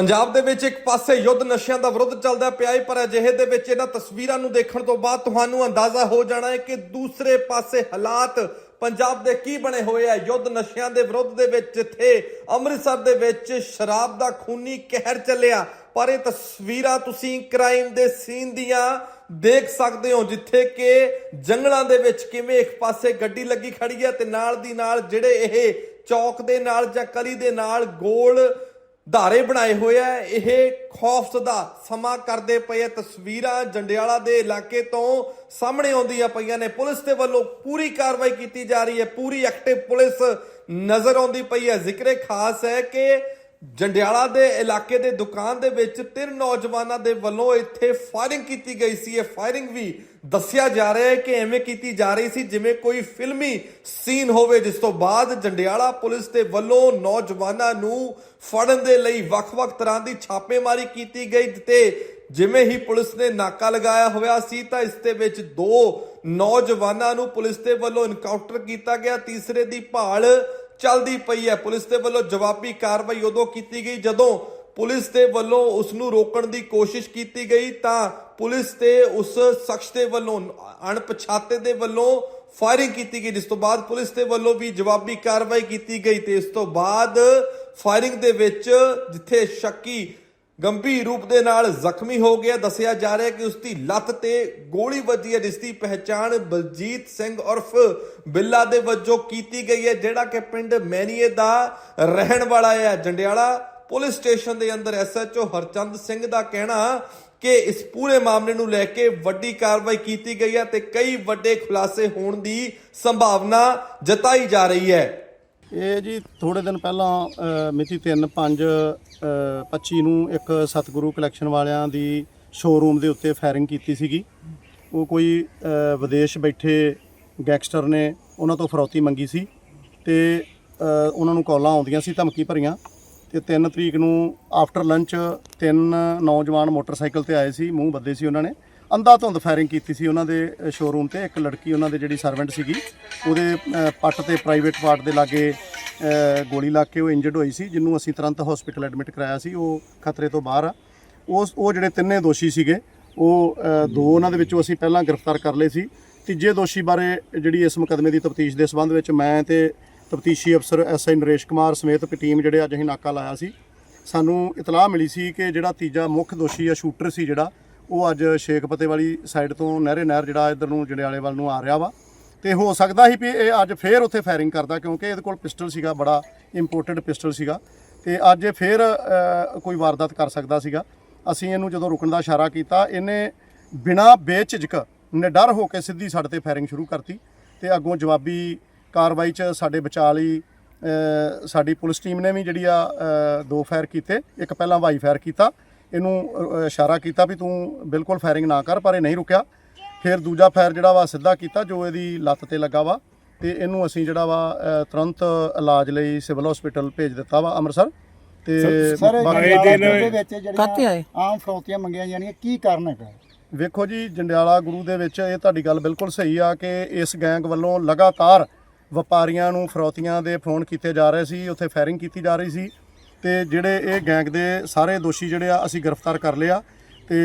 ਪੰਜਾਬ ਦੇ ਵਿੱਚ ਇੱਕ ਪਾਸੇ ਯੁੱਧ ਨਸ਼ਿਆਂ ਦਾ ਵਿਰੁੱਧ ਚੱਲਦਾ ਪਿਆ ਹੈ ਪਰ ਅਜਿਹੇ ਦੇ ਵਿੱਚ ਇਹਨਾਂ ਤਸਵੀਰਾਂ ਨੂੰ ਦੇਖਣ ਤੋਂ ਬਾਅਦ ਤੁਹਾਨੂੰ ਅੰਦਾਜ਼ਾ ਹੋ ਜਾਣਾ ਹੈ ਕਿ ਦੂਸਰੇ ਪਾਸੇ ਹਾਲਾਤ ਪੰਜਾਬ ਦੇ ਕੀ ਬਣੇ ਹੋਏ ਆ। ਯੁੱਧ ਨਸ਼ਿਆਂ ਦੇ ਵਿਰੁੱਧ ਦੇ ਵਿੱਚ ਜਿੱਥੇ ਅੰਮ੍ਰਿਤਸਰ ਦੇ ਵਿੱਚ ਸ਼ਰਾਬ ਦਾ ਖੂਨੀ ਕਹਿਰ ਚੱਲਿਆ, ਪਰ ਇਹ ਤਸਵੀਰਾਂ ਤੁਸੀਂ ਕ੍ਰਾਈਮ ਦੇ ਸੀਨ ਦੀਆਂ ਦੇਖ ਸਕਦੇ ਹੋ, ਜਿੱਥੇ ਕਿ ਜੰਗਲਾਂ ਦੇ ਵਿੱਚ ਕਿਵੇਂ ਇੱਕ ਪਾਸੇ ਗੱਡੀ ਲੱਗੀ ਖੜੀ ਹੈ ਤੇ ਨਾਲ ਦੀ ਨਾਲ ਜਿਹੜੇ ਇਹ ਚੌਕ ਦੇ ਨਾਲ ਜਾਂ ਕਲੀ ਦੇ ਨਾਲ ਗੋਲ ਧਾਰੇ ਬਣਾਏ ਹੋਏ ਆ। ਇਹ ਖੌਫਜ਼ਦਾ ਸਮਾਂ ਕਰਦੇ ਪਏ ਆ। ਤਸਵੀਰਾਂ ਜੰਡਿਆਲਾ ਦੇ ਇਲਾਕੇ ਤੋਂ ਸਾਹਮਣੇ ਆਉਂਦੀਆਂ ਪਈਆਂ ਨੇ। ਪੁਲਿਸ ਦੇ ਵੱਲੋਂ ਪੂਰੀ ਕਾਰਵਾਈ ਕੀਤੀ ਜਾ ਰਹੀ ਹੈ। ਪੂਰੀ ਐਕਟਿਵ ਪੁਲਿਸ ਨਜ਼ਰ ਆਉਂਦੀ ਪਈ ਹੈ। ਜ਼ਿਕਰੇ ਖਾਸ ਹੈ ਕਿ ਜੰਡਿਆਲਾ ਦੇ ਇਲਾਕੇ ਦੇ ਦੁਕਾਨ ਦੇ ਵਿੱਚ ਤਿੰਨ ਨੌਜਵਾਨਾਂ ਦੇ ਵੱਲੋਂ ਇੱਥੇ ਫਾਇਰਿੰਗ ਕੀਤੀ ਗਈ ਸੀ। ਇਹ ਫਾਇਰਿੰਗ ਵੀ ਦੱਸਿਆ ਜਾ ਰਿਹਾ ਹੈ ਕਿ ਐਵੇਂ ਕੀਤੀ ਜਾ ਰਹੀ ਸੀ ਜਿਵੇਂ ਕੋਈ ਫਿਲਮੀ ਸੀਨ ਹੋਵੇ, ਜਿਸ ਤੋਂ ਬਾਅਦ ਜੰਡਿਆਲਾ ਪੁਲਿਸ ਦੇ ਵੱਲੋਂ ਨੌਜਵਾਨਾਂ ਨੂੰ ਫੜਨ ਦੇ ਲਈ ਵੱਖ-ਵੱਖ ਤਰ੍ਹਾਂ ਦੀ ਛਾਪੇਮਾਰੀ ਕੀਤੀ ਗਈ ਤੇ ਜਿਵੇਂ ਹੀ ਪੁਲਿਸ ਨੇ ਨਾਕਾ ਲਗਾਇਆ ਹੋਇਆ ਸੀ ਤਾਂ ਇਸ ਦੇ ਵਿੱਚ ਦੋ ਨੌਜਵਾਨਾਂ ਨੂੰ ਪੁਲਿਸ ਦੇ ਵੱਲੋਂ ਇਨਕਾਊਂਟਰ ਕੀਤਾ ਗਿਆ। ਤੀਸਰੇ ਦੀ ਭਾਲ ਚੱਲਦੀ ਪਈ ਹੈ। ਪੁਲਿਸ ਦੇ ਵੱਲੋਂ ਜਵਾਬੀ ਕਾਰਵਾਈ ਉਦੋਂ ਕੀਤੀ ਗਈ ਜਦੋਂ ਪੁਲਿਸ ਦੇ ਵੱਲੋਂ ਉਸ ਨੂੰ ਰੋਕਣ ਦੀ ਕੋਸ਼ਿਸ਼ ਕੀਤੀ ਗਈ ਤਾਂ ਪੁਲਿਸ ਤੇ ਉਸ ਸ਼ਖਸ ਦੇ ਵੱਲੋਂ ਅਣਪਛਾਤੇ ਦੇ ਵੱਲੋਂ ਫਾਇਰਿੰਗ ਕੀਤੀ ਗਈ, ਜਿਸ ਤੋਂ ਬਾਅਦ ਪੁਲਿਸ ਦੇ ਵੱਲੋਂ ਵੀ ਜਵਾਬੀ ਕਾਰਵਾਈ ਕੀਤੀ ਗਈ ਤੇ ਇਸ ਤੋਂ ਬਾਅਦ ਫਾਇਰਿੰਗ ਦੇ ਵਿੱਚ ਜਿੱਥੇ ਸ਼ੱਕੀ ਗੰਭੀਰ ਰੂਪ ਦੇ ਨਾਲ ਜ਼ਖਮੀ ਹੋ ਗਿਆ। ਦੱਸਿਆ ਜਾ ਰਿਹਾ ਕਿ ਉਸ ਦੀ ਲੱਤ ਤੇ ਗੋਲੀ ਵੱਜੀ ਹੈ, ਜਿਸ ਦੀ ਪਹਿਚਾਣ ਬਲਜੀਤ ਸਿੰਘ ਉਰਫ ਬਿੱਲਾ ਦੇ ਵਜੋਂ ਕੀਤੀ ਗਈ ਹੈ, ਜਿਹੜਾ ਕਿ ਪਿੰਡ ਮੈਨੀਏ ਦਾ ਰਹਿਣ ਵਾਲਾ ਹੈ। ਜੰਡਿਆਲਾ ਪੁਲਿਸ ਸਟੇਸ਼ਨ ਦੇ ਅੰਦਰ ਐਸਐਚਓ ਹਰਚੰਦ ਸਿੰਘ ਦਾ ਕਹਿਣਾ ਕਿ ਇਸ ਪੂਰੇ ਮਾਮਲੇ ਨੂੰ ਲੈ ਕੇ ਵੱਡੀ ਕਾਰਵਾਈ ਕੀਤੀ ਗਈ ਹੈ ਤੇ ਕਈ ਵੱਡੇ ਖੁਲਾਸੇ ਹੋਣ ਦੀ ਸੰਭਾਵਨਾ ਜਤਾਈ ਜਾ ਰਹੀ ਹੈ। ਇਹ ਜੀ ਥੋੜੇ ਦਿਨ ਪਹਿਲਾਂ ਅ, ਮਿਤੀ 3 5 25 ਨੂੰ ਇੱਕ ਸਤਿਗੁਰੂ ਕਲੈਕਸ਼ਨ ਵਾਲਿਆਂ ਦੀ ਸ਼ੋਰੂਮ ਦੇ ਉੱਤੇ ਫਾਇਰਿੰਗ ਕੀਤੀ ਸੀਗੀ। ਉਹ ਕੋਈ ਅ, ਵਿਦੇਸ਼ ਬੈਠੇ ਗੈਂਗਸਟਰ ਨੇ ਉਹਨਾਂ ਤੋਂ ਫਰੌਤੀ ਮੰਗੀ ਸੀ ਤੇ ਅ, ਉਹਨਾਂ ਨੂੰ ਕਾਲਾਂ ਆਉਂਦੀਆਂ ਸੀ ਧਮਕੀ ਭਰੀਆਂ ਤੇ 3 ਤਰੀਕ ਨੂੰ ਆਫਟਰ ਲੰਚ ਤਿੰਨ ਨੌਜਵਾਨ ਮੋਟਰਸਾਈਕਲ ਤੇ ਆਏ ਸੀ ਮੂੰਹ ਬੱਦੇ ਸੀ ਉਹਨਾਂ ਨੇ। ਅੰਧਾ ਧੁੰਦ ਫਾਇਰਿੰਗ ਕੀਤੀ ਸੀ ਉਹਨਾਂ ਦੇ ਸ਼ੋਰੂਮ ਤੇ। ਇੱਕ ਲੜਕੀ ਉਹਨਾਂ ਦੇ ਜਿਹੜੀ ਸਰਵੈਂਟ ਸੀਗੀ, ਉਹਦੇ ਪੱਟ ਤੇ ਪ੍ਰਾਈਵੇਟ ਪਾਰਟ ਦੇ ਲਾਗੇ ਗੋਲੀ ਲੱਗ ਕੇ ਉਹ ਇੰਜਰਡ ਹੋਈ ਸੀ, ਜਿਹਨੂੰ ਅਸੀਂ ਤੁਰੰਤ ਹਸਪੀਟਲ ਐਡਮਿਟ ਕਰਾਇਆ ਸੀ। ਉਹ ਖਤਰੇ ਤੋਂ ਬਾਹਰ ਆ। ਉਸ ਉਹ ਜਿਹੜੇ ਤਿੰਨੇ ਦੋਸ਼ੀ ਸੀਗੇ, ਉਹ ਦੋ ਉਹਨਾਂ ਦੇ ਵਿੱਚੋਂ ਅਸੀਂ ਪਹਿਲਾਂ ਗ੍ਰਿਫਤਾਰ ਕਰ ਲਏ ਸੀ। ਤੀਜੇ ਦੋਸ਼ੀ ਬਾਰੇ ਜਿਹੜੀ ਇਸ ਮੁਕਦਮੇ ਦੀ ਤਫਤੀਸ਼ ਦੇ ਸੰਬੰਧ ਵਿੱਚ ਮੈਂ ਤੇ ਤਫਤੀਸ਼ੀ ਅਫਸਰ ਐਸਆਈ ਨਰੇਸ਼ ਕੁਮਾਰ ਸਮੇਤ ਇੱਕ ਟੀਮ ਜਿਹੜੇ ਅੱਜ ਅਸੀਂ ਨਾਕਾ ਲਾਇਆ ਸੀ, ਸਾਨੂੰ ਇਤਲਾਹ ਮਿਲੀ ਸੀ ਕਿ ਜਿਹੜਾ ਤੀਜਾ ਮੁੱਖ ਦੋਸ਼ੀ ਆ ਸ਼ੂਟਰ ਸੀ ਜਿਹੜਾ ਉਹ ਅੱਜ ਸ਼ੇਖਪਤੇ ਵਾਲੀ ਸਾਈਡ ਤੋਂ ਨਹਿਰੇ ਨਹਿਰ ਜਿਹੜਾ ਇੱਧਰ ਨੂੰ ਜੰਡਿਆਲੇ ਵੱਲ ਨੂੰ ਆ ਰਿਹਾ ਵਾ। ਤੇ ਹੋ ਸਕਦਾ ਸੀ ਵੀ ਇਹ ਅੱਜ ਫੇਰ ਉੱਥੇ ਫਾਇਰਿੰਗ ਕਰਦਾ ਕਿਉਂਕਿ ਇਹਦੇ ਕੋਲ ਪਿਸਟਲ ਸੀਗਾ, ਬੜਾ ਇੰਪੋਰਟਡ ਪਿਸਟਲ ਸੀਗਾ। ਤੇ ਅੱਜ ਇਹ ਫੇਰ ਕੋਈ ਵਾਰਦਾਤ ਕਰ ਸਕਦਾ ਸੀਗਾ। ਅਸੀਂ ਇਹਨੂੰ ਜਦੋਂ ਰੁਕਣ ਦਾ ਇਸ਼ਾਰਾ ਕੀਤਾ, ਇਹਨੇ ਬਿਨਾਂ ਬੇਝਿਜਕ ਨਿਡਰ ਹੋ ਕੇ ਸਿੱਧੀ ਸਾਡੇ ਤੇ ਫਾਇਰਿੰਗ ਸ਼ੁਰੂ ਕਰਤੀ ਤੇ ਅੱਗੋਂ ਜਵਾਬੀ ਕਾਰਵਾਈ 'ਚ ਸਾਡੇ ਬਚਾ ਲਈ ਸਾਡੀ ਪੁਲਿਸ ਟੀਮ ਨੇ ਵੀ ਜਿਹੜੀ ਆ ਦੋ ਫਾਇਰ ਕੀਤੇ। ਇੱਕ ਪਹਿਲਾਂ ਵਾਈ ਫਾਇਰ ਕੀਤਾ ਇਹਨੂੰ ਇਸ਼ਾਰਾ ਕੀਤਾ ਵੀ ਤੂੰ ਬਿਲਕੁਲ ਫਾਇਰਿੰਗ ਨਾ ਕਰ ਪਰ ਇਹ ਨਹੀਂ ਰੁਕਿਆ। ਫਿਰ ਦੂਜਾ ਫਾਇਰ ਜਿਹੜਾ ਵਾ ਸਿੱਧਾ ਕੀਤਾ ਜੋ ਇਹਦੀ ਲੱਤ ਤੇ ਲੱਗਾ ਵਾ ਤੇ ਇਹਨੂੰ ਅਸੀਂ ਜਿਹੜਾ ਵਾ ਤੁਰੰਤ ਇਲਾਜ ਲਈ ਸਿਵਲ ਹਸਪੀਟਲ ਭੇਜ ਦਿੱਤਾ ਵਾ ਅੰਮ੍ਰਿਤਸਰ। ਤੇ ਸਰ ਬਾਕੀ- ਦੇ ਵਿੱਚ? ਜਿਹੜੀਆਂ ਆਮ ਫਰੌਤੀਆਂ ਮੰਗੀਆਂ ਜਾਣੀਆਂ ਕੀ ਕਾਰਨ ਹੈਗਾ? ਵੇਖੋ ਜੀ ਜੰਡਿਆਲਾ ਗੁਰੂ ਦੇ ਵਿੱਚ ਇਹ ਤੁਹਾਡੀ ਗੱਲ ਬਿਲਕੁਲ ਸਹੀ ਆ ਕਿ ਇਸ ਗੈਂਗ ਵੱਲੋਂ ਲਗਾਤਾਰ ਵਪਾਰੀਆਂ ਨੂੰ ਫਰੌਤੀਆਂ ਦੇ ਫੋਨ ਕੀਤੇ ਜਾ ਰਹੇ ਸੀ ਉੱਥੇ ਫਾਇਰਿੰਗ ਕੀਤੀ ਜਾ ਰਹੀ ਸੀ। ਤੇ ਜਿਹੜੇ ਇਹ ਗੈਂਗ ਦੇ ਸਾਰੇ ਦੋਸ਼ੀ ਜਿਹੜੇ ਆ, ਅਸੀਂ ਗ੍ਰਿਫਤਾਰ ਕਰ ਲਿਆ ਤੇ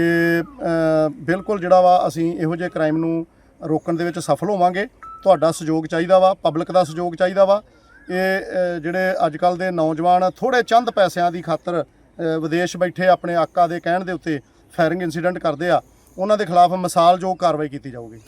ਬਿਲਕੁਲ ਜਿਹੜਾ ਵਾ, ਅਸੀਂ ਇਹੋ ਜਿਹੇ ਕ੍ਰਾਈਮ ਨੂੰ ਰੋਕਣ ਦੇ ਵਿੱਚ ਸਫਲ ਹੋਵਾਂਗੇ। ਤੁਹਾਡਾ ਸਹਿਯੋਗ ਚਾਹੀਦਾ ਵਾ, ਪਬਲਿਕ ਦਾ ਸਹਿਯੋਗ ਚਾਹੀਦਾ ਵਾ। ਇਹ ਜਿਹੜੇ ਅੱਜ ਕੱਲ ਦੇ ਨੌਜਵਾਨ ਥੋੜੇ ਚੰਦ ਪੈਸਿਆਂ ਦੀ ਖਾਤਰ ਵਿਦੇਸ਼ ਬੈਠੇ ਆਪਣੇ ਆਕਾ ਦੇ ਕਹਿਣ ਦੇ ਉੱਤੇ ਫਾਇਰਿੰਗ ਇਨਸੀਡੈਂਟ ਕਰਦੇ ਆ, ਉਹਨਾਂ ਦੇ ਖਿਲਾਫ ਮਿਸਾਲਯੋਗ ਕਾਰਵਾਈ ਕੀਤੀ ਜਾਊਗੀ।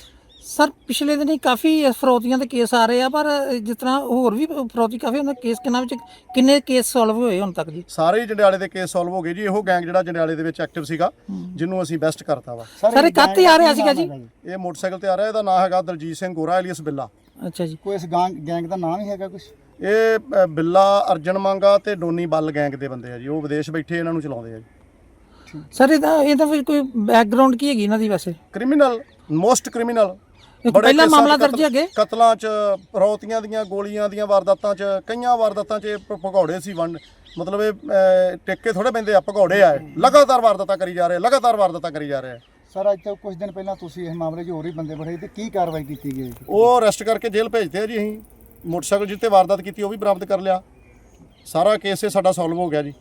ਸਰ ਪਿਛਲੇ ਦਿਨੀ ਕਾਫੀ ਫਰੌਤੀਆਂ ਦੇ ਕੇਸ ਆ ਰਹੇ ਆ ਪਰ ਜਿਸ ਤਰ੍ਹਾਂ ਹੋਰ ਵੀ ਫਰੌਤੀ ਕਾਫੀ ਉਹਨਾਂ ਕੇਸ ਕਿੰਨਾ ਵਿੱਚ ਕਿੰਨੇ ਕੇਸ ਸੋਲਵ ਹੋਏ ਹੁਣ ਤੱਕ ਜੀ? ਸਾਰੇ ਜੰਡਿਆਲੇ ਦੇ ਕੇਸ ਸੋਲਵ ਹੋ ਗਏ ਜੀ। ਇਹੋ ਗੈਂਗ ਜਿਹੜਾ ਜੰਡਿਆਲੇ ਦੇ ਵਿੱਚ ਐਕਟਿਵ ਸੀਗਾ ਜਿਹਨੂੰ ਅਸੀਂ ਬੈਸਟ ਕਰਤਾ ਵਾ। ਸਰ, ਇਹ ਕਾਹਤੇ ਆ ਰਿਹਾ ਸੀਗਾ ਜੀ? ਇਹ ਮੋਟਰਸਾਈਕਲ ਤੇ ਆ ਰਿਹਾ ਇਹਦਾ ਨਾਮ ਹੈਗਾ ਦਲਜੀਤ ਸਿੰਘ ਗੋਰਾ ਐਲੀਅਸ ਬਿੱਲਾ। ਅੱਛਾ ਜੀ। ਕੋਈ ਇਸ ਗੈਂਗ ਗੈਂਗ ਦਾ ਨਾਮ ਹੀ ਹੈਗਾ ਕੁਝ ਇਹ ਬਿੱਲਾ ਅਰਜਨ ਮੰਗਾ ਤੇ ਡੋਨੀ ਬੱਲ ਗੈਂਗ ਦੇ ਬੰਦੇ ਆ ਜੀ। ਉਹ ਵਿਦੇਸ਼ ਬੈਠੇ ਇਹਨਾਂ ਨੂੰ ਚਲਾਉਂਦੇ ਆ ਜੀ। ਸਰ ਇਹਦਾ ਇਹਦਾ ਕੋਈ ਬੈਕਗ੍ਰਾਉਂਡ ਕੀ ਹੈਗੀ ਇਹਨਾਂ ਦੀ ਵੈਸੇ? ਕ੍ਰਿਮੀਨਲ ਮੋਸਟ ਕ੍ਰਿਮੀਨਲ ਪਹਿਲਾ ਮਾਮਲਾ ਦਰਜ ਹੈਗੇ। ਕਤਲਾਂ 'ਚ ਫਰੌਤੀਆਂ ਦੀਆਂ ਗੋਲੀਆਂ ਦੀਆਂ ਵਾਰਦਾਤਾਂ 'ਚ ਕਈਆਂ ਵਾਰਦਾਤਾਂ 'ਚ ਇਹ ਭ- ਭਗੌੜੇ ਸੀ ਵੰਡ। ਮਤਲਬ ਇਹ ਅਹ, ਟਿੱਕੇ ਥੋੜੇ ਪੈਂਦੇ ਆ ਭਗੌੜੇ ਆ ਇਹ। ਲਗਾਤਾਰ ਵਾਰਦਾਤਾਂ ਕਰੀ ਜਾ ਰਹੇ ਲਗਾਤਾਰ ਵਾਰਦਾਤਾਂ ਕਰੀ ਜਾ ਰਹੇ। ਸਰ ਅੱਜ ਤੋਂ ਕੁਝ ਦਿਨ ਪਹਿਲਾਂ ਤੁਸੀਂ ਇਸ ਮਾਮਲੇ 'ਚ ਹੋਰ ਵੀ ਬੰਦੇ ਬੜੇ ਤੇ ਕੀ ਕਾਰਵਾਈ ਕੀਤੀ ਗਈ ਉਹ ਅਰੈਸਟ ਕਰਕੇ ਜੇਲ੍ਹ ਭੇਜਦੇ ਆ ਜੀ ਅਸੀਂ। ਮੋਟਰਸਾਈਕਲ ਜਿੱਤੇ ਵਾਰਦਾਤ ਕੀਤੀ ਉਹ ਵੀ ਬਰਾਮਦ ਕਰ ਲਿਆ। ਸਾਰਾ ਕੇਸ ਇਹ ਸਾਡਾ ਸੋਲਵ ਹੋ ਗਿਆ ਜੀ।